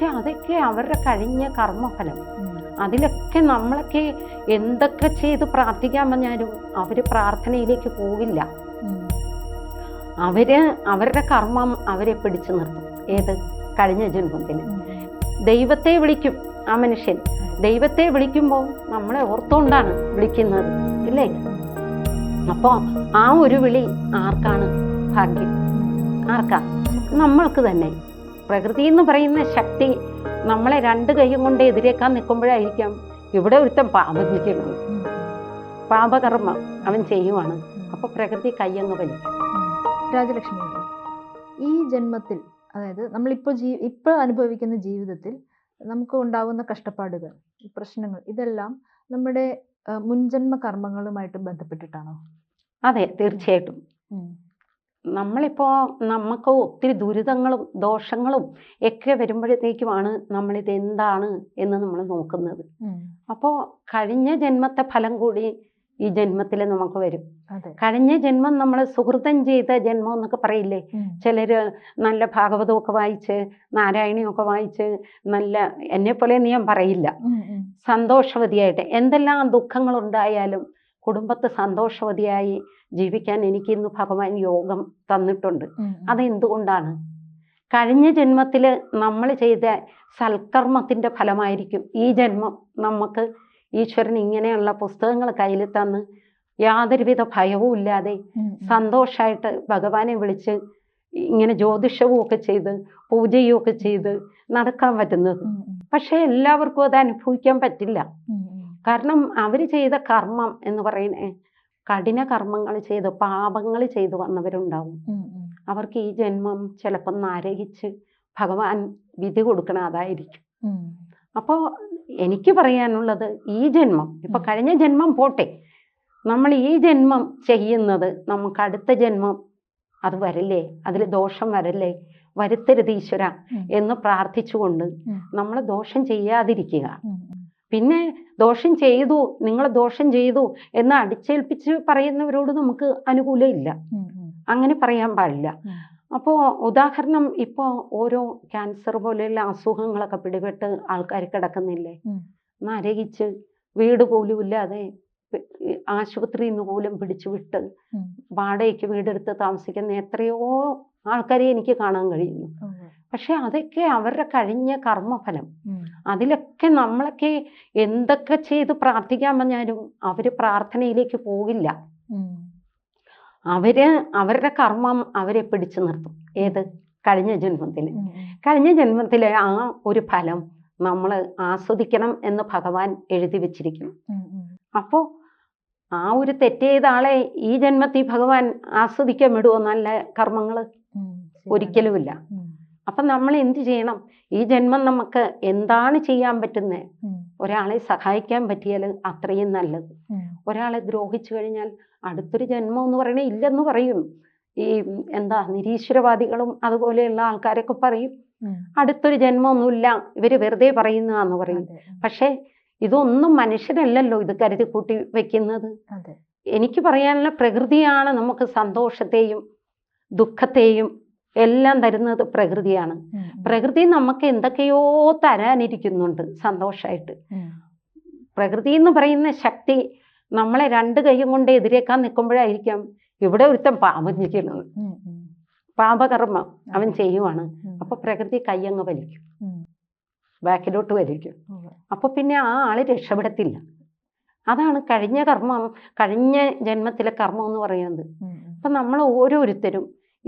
പക്ഷെ അതൊക്കെ അവരുടെ കഴിഞ്ഞ കർമ്മഫലം. അതിലൊക്കെ നമ്മളൊക്കെ എന്തൊക്കെ ചെയ്ത് പ്രാർത്ഥിക്കാൻ പറഞ്ഞാലും അവർ പ്രാർത്ഥനയിലേക്ക് പോകില്ല. അവർ അവരുടെ കർമ്മം അവരെ പിടിച്ചു നിർത്തും. ഏത്? കഴിഞ്ഞ ജന്മത്തിൽ. ദൈവത്തെ വിളിക്കും ആ മനുഷ്യൻ. ദൈവത്തെ വിളിക്കുമ്പോൾ നമ്മളെ ഓർത്തുകൊണ്ടാണ് വിളിക്കുന്നത്. ഇല്ലേ? അപ്പോൾ ആ ഒരു വിളി ആർക്കാണ് ഭാഗ്യം? ആർക്കാ? നമ്മൾക്ക് തന്നെ. പ്രകൃതി എന്ന് പറയുന്ന ശക്തി നമ്മളെ രണ്ട് കൈയും കൊണ്ട് എതിരേക്കാൻ നിൽക്കുമ്പോഴായിരിക്കാം ഇവിടെ ഒരുത്തൻ പാപം ചെയ്യുന്നത് പാപകർമ്മം അവൻ ചെയ്യുവാണ്. അപ്പൊ പ്രകൃതി കയ്യങ്ങ് വലിക്കും. രാജലക്ഷ്മി ഈ ജന്മത്തിൽ അതായത് നമ്മളിപ്പോൾ ജീ ഇപ്പോൾ അനുഭവിക്കുന്ന ജീവിതത്തിൽ നമുക്ക് ഉണ്ടാകുന്ന കഷ്ടപ്പാടുകൾ പ്രശ്നങ്ങൾ ഇതെല്ലാം നമ്മുടെ മുൻജന്മ കർമ്മങ്ങളുമായിട്ട് ബന്ധപ്പെട്ടിട്ടാണോ? അതെ തീർച്ചയായിട്ടും. നമ്മളിപ്പോൾ നമുക്ക് ഒത്തിരി ദുരിതങ്ങളും ദോഷങ്ങളും ഒക്കെ വരുമ്പോഴത്തേക്കുമാണ് നമ്മളിത് എന്താണ് എന്ന് നമ്മൾ നോക്കുന്നത്. അപ്പോൾ കഴിഞ്ഞ ജന്മത്തെ ഫലം കൂടി ഈ ജന്മത്തിൽ നമുക്ക് വരും. കഴിഞ്ഞ ജന്മം നമ്മൾ സുഹൃതം ചെയ്ത ജന്മം എന്നൊക്കെ പറയില്ലേ? ചിലർ ചിലര് നല്ല ഭാഗവതമൊക്കെ വായിച്ച് നാരായണിയൊക്കെ വായിച്ച് നല്ല എന്നെ പോലെ നീ ഞാൻ പറയില്ല. സന്തോഷവതിയായിട്ട് എന്തെല്ലാം ദുഃഖങ്ങളുണ്ടായാലും കുടുംബത്തെ സന്തോഷവതിയായി ജീവിക്കാൻ എനിക്ക് ഇന്ന് ഭഗവാൻ യോഗം തന്നിട്ടുണ്ട്. അതെന്തുകൊണ്ടാണ് കഴിഞ്ഞ ജന്മത്തിൽ നമ്മൾ ചെയ്ത സൽക്കർമ്മത്തിന്റെ ഫലമായിരിക്കും ഈ ജന്മം നമുക്ക് ഈശ്വരൻ ഇങ്ങനെയുള്ള പുസ്തകങ്ങൾ കയ്യിൽ തന്ന് യാതൊരുവിധ ഭയവും ഇല്ലാതെ. സന്തോഷമായിട്ട് ഭഗവാനെ വിളിച്ച് ഇങ്ങനെ ജ്യോതിഷവും ഒക്കെ ചെയ്ത് പൂജയും ഒക്കെ ചെയ്ത് നടക്കാൻ പറ്റുന്നത്. പക്ഷേ എല്ലാവർക്കും അത് അനുഭവിക്കാൻ പറ്റില്ല. കാരണം അവർ ചെയ്ത കർമ്മം എന്ന് പറയുന്നത് കഠിന കർമ്മങ്ങൾ ചെയ്ത് പാപങ്ങൾ ചെയ്ത് വന്നവരുണ്ടാവും. അവർക്ക് ഈ ജന്മം ചിലപ്പം നരകിച്ച് ഭഗവാൻ വിധി കൊടുക്കണ അതായിരിക്കും. അപ്പോ അപ്പോൾ എനിക്ക് പറയാനുള്ളത് ഈ ജന്മം ഇപ്പം കഴിഞ്ഞ ജന്മം പോട്ടെ. നമ്മൾ ഈ ജന്മം ചെയ്യുന്നത് നമുക്ക് അടുത്ത ജന്മം അത് വരില്ലേ? അതിൽ ദോഷം വരല്ലേ? വരുത്തരുത് ഈശ്വര എന്ന് പ്രാർത്ഥിച്ചുകൊണ്ട് നമ്മൾ ദോഷം ചെയ്യാതിരിക്കുക. പിന്നെ ദോഷം ചെയ്തു നിങ്ങൾ ദോഷം ചെയ്തു എന്ന് അടിച്ചേൽപ്പിച്ച് പറയുന്നവരോട് നമുക്ക് അനുകൂലമില്ല. അങ്ങനെ പറയാൻ പാടില്ല അപ്പോ അപ്പോൾ ഉദാഹരണം ഇപ്പോൾ ഓരോ ക്യാൻസർ പോലെയുള്ള അസുഖങ്ങളൊക്കെ പിടിപെട്ട് ആൾക്കാർ കിടക്കുന്നില്ലേ. നരകിച്ച് വീട് പോലും ഇല്ലാതെ ആശുപത്രിയിൽ നിന്ന് പോലും പിടിച്ചു വിട്ട്. വാടകയ്ക്ക് വീടെടുത്ത് താമസിക്കുന്ന എത്രയോ ആൾക്കാരെ എനിക്ക് കാണാൻ കഴിയുന്നു പക്ഷെ അതൊക്കെ അവരുടെ കഴിഞ്ഞ കർമ്മഫലം. അതിലൊക്കെ നമ്മളൊക്കെ എന്തൊക്കെ ചെയ്ത് പ്രാർത്ഥിക്കാൻ പറഞ്ഞാലും അവർ പ്രാർത്ഥനയിലേക്ക് പോകില്ല. അവർ അവരുടെ കർമ്മം അവരെ പിടിച്ചു നിർത്തും ഏത് കഴിഞ്ഞ ജന്മത്തിൽ. കഴിഞ്ഞ ജന്മത്തിലെ ആ ഒരു ഫലം നമ്മൾ ആസ്വദിക്കണം എന്ന് ഭഗവാൻ എഴുതി വെച്ചിരിക്കുന്നു. അപ്പോൾ ആ ഒരു തെറ്റ് ചെയ്ത ആളെ ഈ ജന്മത്തിൽ ഭഗവാൻ ആസ്വദിക്കാൻ വിടുമോ നല്ല കർമ്മങ്ങൾ ഒരിക്കലുമില്ല. അപ്പം നമ്മൾ എന്ത് ചെയ്യണം? ഈ ജന്മം നമുക്ക് എന്താണ് ചെയ്യാൻ പറ്റുന്നത് ഒരാളെ സഹായിക്കാൻ പറ്റിയാൽ അത്രയും നല്ലത്. ഒരാളെ ദ്രോഹിച്ചു കഴിഞ്ഞാൽ അടുത്തൊരു ജന്മം എന്ന് പറയണേ ഇല്ലെന്ന് പറയും. ഈ എന്താ നിരീശ്വരവാദികളും അതുപോലെയുള്ള ആൾക്കാരൊക്കെ പറയും. അടുത്തൊരു ജന്മമൊന്നുമില്ല. ഇവർ വെറുതെ പറയുന്നതാന്ന് പറയും. പക്ഷെ പക്ഷേ ഇതൊന്നും മനുഷ്യരല്ലല്ലോ ഇത് കരുതി കൂട്ടി വെക്കുന്നത് എനിക്ക് പറയാനുള്ള പ്രകൃതിയാണ് നമുക്ക് സന്തോഷത്തെയും ദുഃഖത്തെയും എല്ലാം തരുന്നത് പ്രകൃതിയാണ്. പ്രകൃതി നമുക്ക് എന്തൊക്കെയോ തരാനിരിക്കുന്നുണ്ട് സന്തോഷമായിട്ട്. പ്രകൃതി എന്ന് പറയുന്ന ശക്തി നമ്മളെ രണ്ട് കൈയും കൊണ്ട് എതിരേക്കാൻ നിൽക്കുമ്പോഴായിരിക്കാം ഇവിടെ ഒരുത്തൻ പാപഞ്ഞിരിക്കുന്നത്. പാപകർമ്മം അവൻ ചെയ്യുവാണ്. അപ്പൊ പ്രകൃതി കയ്യങ്ങ് വലിക്കും ബാക്കിലോട്ട് വലിക്കും. അപ്പൊ പിന്നെ ആ ആൾ രക്ഷപ്പെടത്തില്ല അതാണ് കഴിഞ്ഞ കർമ്മം കഴിഞ്ഞ ജന്മത്തിലെ കർമ്മം എന്ന് പറയുന്നത്. അപ്പൊ നമ്മൾ ഓരോരുത്തരും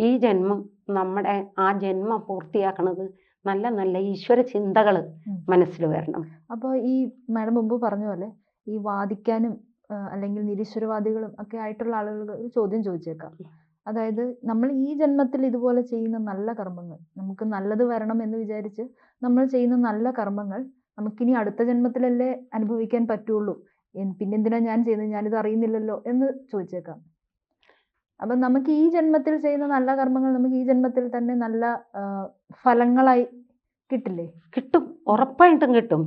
ഈ ജന്മം നമ്മുടെ ആ ജന്മം പൂർത്തിയാക്കുന്നത് നല്ല നല്ല ഈശ്വര ചിന്തകൾ. മനസ്സിൽ വരണം. അപ്പോൾ ഈ മാഡം മുമ്പ് പറഞ്ഞ പോലെ ഈ വാദിക്കാനും അല്ലെങ്കിൽ നിരീശ്വരവാദികളും ഒക്കെ ആയിട്ടുള്ള ആളുകൾ ഒരു ചോദ്യം ചോദിച്ചേക്കാം. അതായത് നമ്മൾ ഈ ജന്മത്തിൽ ഇതുപോലെ ചെയ്യുന്ന നല്ല കർമ്മങ്ങൾ നമുക്ക് നല്ലത് വരണം എന്ന് വിചാരിച്ച് നമ്മൾ ചെയ്യുന്ന നല്ല കർമ്മങ്ങൾ നമുക്കിനി അടുത്ത ജന്മത്തിലല്ലേ അനുഭവിക്കാൻ പറ്റുള്ളൂ. പിന്നെന്തിനാ ഞാൻ ചെയ്യുന്നത്? ഞാനിത് അറിയുന്നില്ലല്ലോ എന്ന് ചോദിച്ചേക്കാം. അപ്പം നമുക്ക് ഈ ജന്മത്തിൽ ചെയ്യുന്ന നല്ല കർമ്മങ്ങൾ നമുക്ക് ഈ ജന്മത്തിൽ തന്നെ നല്ല ഫലങ്ങളായി കിട്ടില്ലേ? കിട്ടും. ഉറപ്പായിട്ടും കിട്ടും.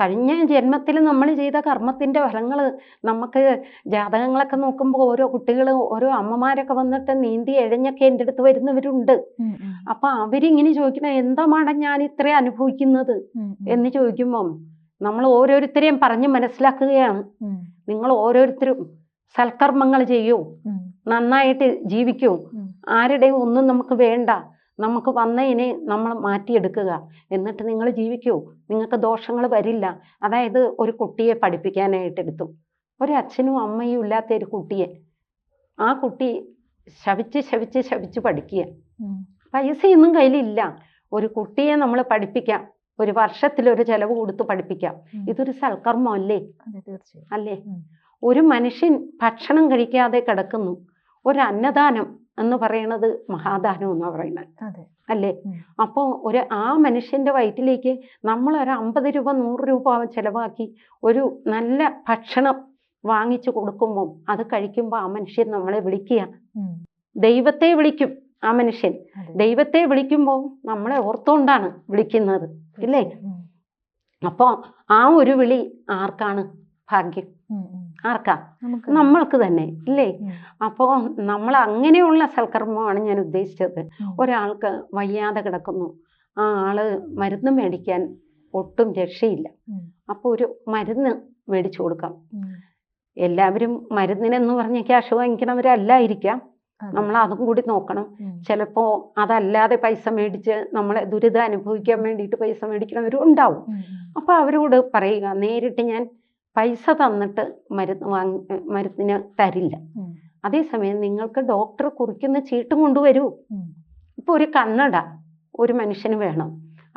കഴിഞ്ഞ ജന്മത്തിൽ നമ്മൾ ചെയ്ത കർമ്മത്തിന്റെ ഫലങ്ങൾ നമുക്ക് ജാതകങ്ങളൊക്കെ നോക്കുമ്പോൾ ഓരോ കുട്ടികൾ ഓരോ അമ്മമാരൊക്കെ വന്നിട്ട് നീന്തി എഴഞ്ഞൊക്കെ എന്റെ അടുത്ത് വരുന്നവരുണ്ട്. അപ്പം അവരിങ്ങനെ ചോദിക്കുന്ന എന്താ മാഡം ഞാൻ ഇത്രയും അനുഭവിക്കുന്നത്? എന്ന് ചോദിക്കുമ്പം നമ്മൾ ഓരോരുത്തരെയും പറഞ്ഞ് മനസ്സിലാക്കുകയാണ്. നിങ്ങൾ ഓരോരുത്തരും സൽക്കർമ്മങ്ങൾ ചെയ്യൂ. നന്നായിട്ട് ജീവിക്കൂ. ആരുടെയും ഒന്നും നമുക്ക് വേണ്ട. നമുക്ക് വന്നതിനെ നമ്മൾ മാറ്റിയെടുക്കുക. എന്നിട്ട് നിങ്ങൾ ജീവിക്കൂ. നിങ്ങൾക്ക് ദോഷങ്ങൾ വരില്ല. അതായത് ഒരു കുട്ടിയെ പഠിപ്പിക്കാനായിട്ട് എടുത്തു. ഒരു അച്ഛനും അമ്മയും ഇല്ലാത്ത ഒരു കുട്ടിയെ. ആ കുട്ടി ശവിച്ച് ശവിച്ച് ശവിച്ച് പഠിക്കുക. പൈസയൊന്നും കയ്യിലില്ല. ഒരു കുട്ടിയെ നമ്മൾ പഠിപ്പിക്കാം. ഒരു വർഷത്തിൽ ഒരു ചെലവ് കൊടുത്ത് പഠിപ്പിക്കാം. ഇതൊരു സൽക്കർമ്മം അല്ലേ? അല്ലേ? ഒരു മനുഷ്യൻ ഭക്ഷണം കഴിക്കാതെ കിടക്കുന്നു. ഒരു അന്നദാനം എന്ന് പറയുന്നത് മഹാദാനം എന്ന് പറയുന്നത്. അല്ലേ? അപ്പോ അപ്പോൾ ഒരു ആ മനുഷ്യന്റെ വയറ്റിലേക്ക് നമ്മൾ ഒരു അമ്പത് രൂപ നൂറ് രൂപ ചെലവാക്കി ഒരു നല്ല ഭക്ഷണം വാങ്ങിച്ചു കൊടുക്കുമ്പോൾ അത് കഴിക്കുമ്പോൾ ആ മനുഷ്യൻ നമ്മളെ വിളിക്കുക. ദൈവത്തെ വിളിക്കും ആ മനുഷ്യൻ. ദൈവത്തെ വിളിക്കുമ്പോൾ നമ്മളെ ഓർത്തുകൊണ്ടാണ് വിളിക്കുന്നത്. ഇല്ലേ? അപ്പോ അപ്പോൾ ആ ഒരു വിളി ആർക്കാണ് ഭാഗ്യം. ആർക്കാ നമ്മൾക്ക് തന്നെ ഇല്ലേ? അപ്പോ അപ്പോൾ നമ്മൾ അങ്ങനെയുള്ള സൽക്കർമ്മമാണ് ഞാൻ ഉദ്ദേശിച്ചത്. ഒരാൾക്ക് വയ്യാതെ കിടക്കുന്നു. ആ ആൾ മരുന്ന് മേടിക്കാൻ ഒട്ടും രക്ഷയില്ല. അപ്പോൾ ഒരു മരുന്ന് മേടിച്ചു കൊടുക്കാം. എല്ലാവരും മരുന്നിനെന്ന് പറഞ്ഞ് ക്യാഷ് വാങ്ങിക്കണവരല്ലായിരിക്കാം. നമ്മൾ അതും കൂടി നോക്കണം. ചിലപ്പോ ചിലപ്പോൾ അതല്ലാതെ പൈസ മേടിച്ച് നമ്മളെ ദുരിതം അനുഭവിക്കാൻ വേണ്ടിയിട്ട് പൈസ മേടിക്കണവരും ഉണ്ടാവും. അപ്പോൾ അവരോട് പറയുക നേരിട്ട് ഞാൻ പൈസ തന്നിട്ട് മരുന്ന് വാങ്ങി മരുന്നിന് തരില്ല. അതേസമയം നിങ്ങൾക്ക് ഡോക്ടർ കുറിക്കുന്ന ചീട്ടും കൊണ്ടുവരൂ. ഇപ്പൊ ഇപ്പോൾ ഒരു കണ്ണട ഒരു മനുഷ്യന് വേണം.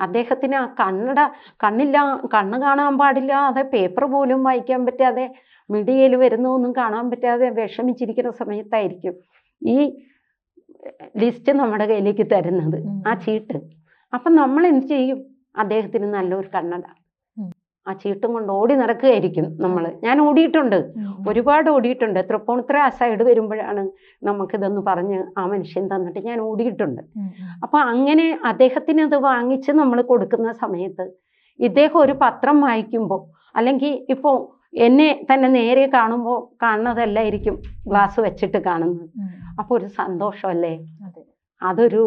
അദ്ദേഹത്തിന് ആ കണ്ണട കണ്ണില്ല കണ്ണ് കാണാൻ പാടില്ല അതെ പേപ്പർ പോലും വായിക്കാൻ പറ്റാതെ മിഡിയയിൽ വരുന്നൊന്നും കാണാൻ പറ്റാതെ വിഷമിച്ചിരിക്കുന്ന സമയത്തായിരിക്കും ഈ ലിസ്റ്റ് നമ്മുടെ കയ്യിലേക്ക് തരുന്നത് ആ ചീട്ട്. അപ്പം നമ്മൾ എന്ത് ചെയ്യും? അദ്ദേഹത്തിന് നല്ലൊരു കണ്ണട. ആ ചീട്ടും കൊണ്ട് ഓടി നടക്കുകയായിരിക്കും നമ്മൾ ഞാൻ ഓടിയിട്ടുണ്ട്. ഒരുപാട് ഓടിയിട്ടുണ്ട്. തൃപ്പൂണിത്തുറ ആ സൈഡ് വരുമ്പോഴാണ് നമുക്കിതൊന്ന് പറഞ്ഞ് ആ മനുഷ്യൻ തന്നിട്ട് ഞാൻ ഓടിയിട്ടുണ്ട്. അപ്പോൾ അങ്ങനെ അദ്ദേഹത്തിന് അത് വാങ്ങിച്ച് നമ്മൾ കൊടുക്കുന്ന സമയത്ത് ഇദ്ദേഹം ഒരു പത്രം വായിക്കുമ്പോൾ അല്ലെങ്കിൽ ഇപ്പോൾ എന്നെ തന്നെ നേരെ കാണുമ്പോൾ കാണുന്നതല്ലായിരിക്കും ഗ്ലാസ് വെച്ചിട്ട് കാണുന്നത്. അപ്പോൾ ഒരു സന്തോഷമല്ലേ? അതൊരു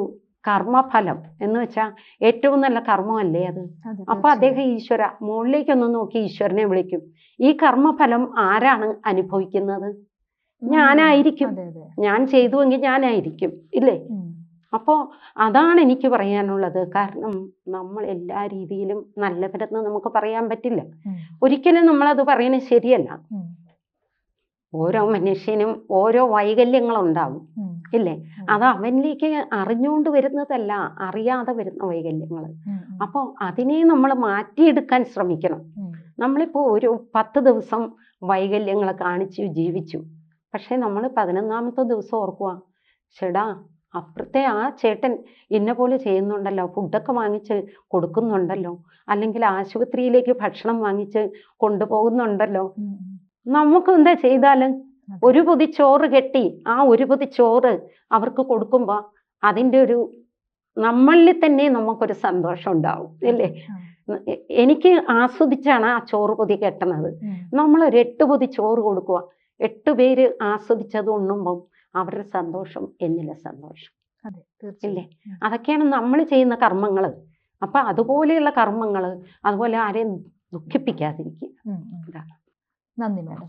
കർമ്മഫലം എന്ന് വെച്ചാൽ ഏറ്റവും നല്ല കർമ്മമല്ലേ അത്? അപ്പൊ അദ്ദേഹം ഈശ്വര മുകളിലേക്കൊന്ന് നോക്കി ഈശ്വരനെ വിളിക്കും. ഈ കർമ്മഫലം ആരാണ് അനുഭവിക്കുന്നത്. ഞാനായിരിക്കും. ഞാൻ ചെയ്തുവെങ്കിൽ ഞാനായിരിക്കും ഇല്ലേ? അപ്പോ അപ്പോൾ അതാണ് എനിക്ക് പറയാനുള്ളത്. കാരണം നമ്മൾ എല്ലാ രീതിയിലും നല്ലവരെന്ന് നമുക്ക് പറയാൻ പറ്റില്ല. ഒരിക്കലും നമ്മളത് പറയുന്നത് ശരിയല്ല. ഓരോ മനുഷ്യനും ഓരോ വൈകല്യങ്ങളുണ്ടാവും. ഇല്ലേ. അത് അവനിലേക്ക് അറിഞ്ഞുകൊണ്ട് വരുന്നതല്ല അറിയാതെ വരുന്ന വൈകല്യങ്ങൾ അപ്പൊ അപ്പോൾ അതിനെ നമ്മൾ മാറ്റിയെടുക്കാൻ ശ്രമിക്കണം. നമ്മളിപ്പോ നമ്മളിപ്പോൾ ഒരു പത്ത് ദിവസം വൈകല്യങ്ങൾ കാണിച്ചു ജീവിച്ചു. പക്ഷേ നമ്മൾ പതിനൊന്നാമത്തെ ദിവസം ഓർക്കുക ചേടാ അപ്പുറത്തെ ആ ചേട്ടൻ എന്നെ പോലെ ചെയ്യുന്നുണ്ടല്ലോ. ഫുഡൊക്കെ വാങ്ങിച്ച് കൊടുക്കുന്നുണ്ടല്ലോ. അല്ലെങ്കിൽ ആശുപത്രിയിലേക്ക് ഭക്ഷണം വാങ്ങിച്ച് കൊണ്ടുപോകുന്നുണ്ടല്ലോ. നമുക്ക് എന്താ ചെയ്താൽ അതെ. ഒരു പൊതി ചോറ് കെട്ടി ആ ഒരു പൊതി ചോറ് അവർക്ക് കൊടുക്കുമ്പോൾ അതിന്റെ ഒരു നമ്മളിൽ തന്നെ നമുക്കൊരു സന്തോഷം ഉണ്ടാവും അല്ലേ? എനിക്ക് ആസ്വദിച്ചാണ് ആ ചോറ് പൊതി കെട്ടണത്. നമ്മൾ നമ്മളൊരു എട്ട് പൊതി ചോറ് കൊടുക്കുക എട്ട് പേര് ആസ്വദിച്ചത് ഉണ്ണുമ്പം അവരുടെ സന്തോഷം എന്നിലെ സന്തോഷം. ഇല്ലേ? തീർച്ചയായും അതൊക്കെയാണ് നമ്മൾ ചെയ്യുന്ന കർമ്മങ്ങൾ അപ്പൊ അതുപോലെയുള്ള കർമ്മങ്ങൾ അതുപോലെ ആരെയും ദുഃഖിപ്പിക്കാതിരിക്കുക. നന്ദി മാഡം.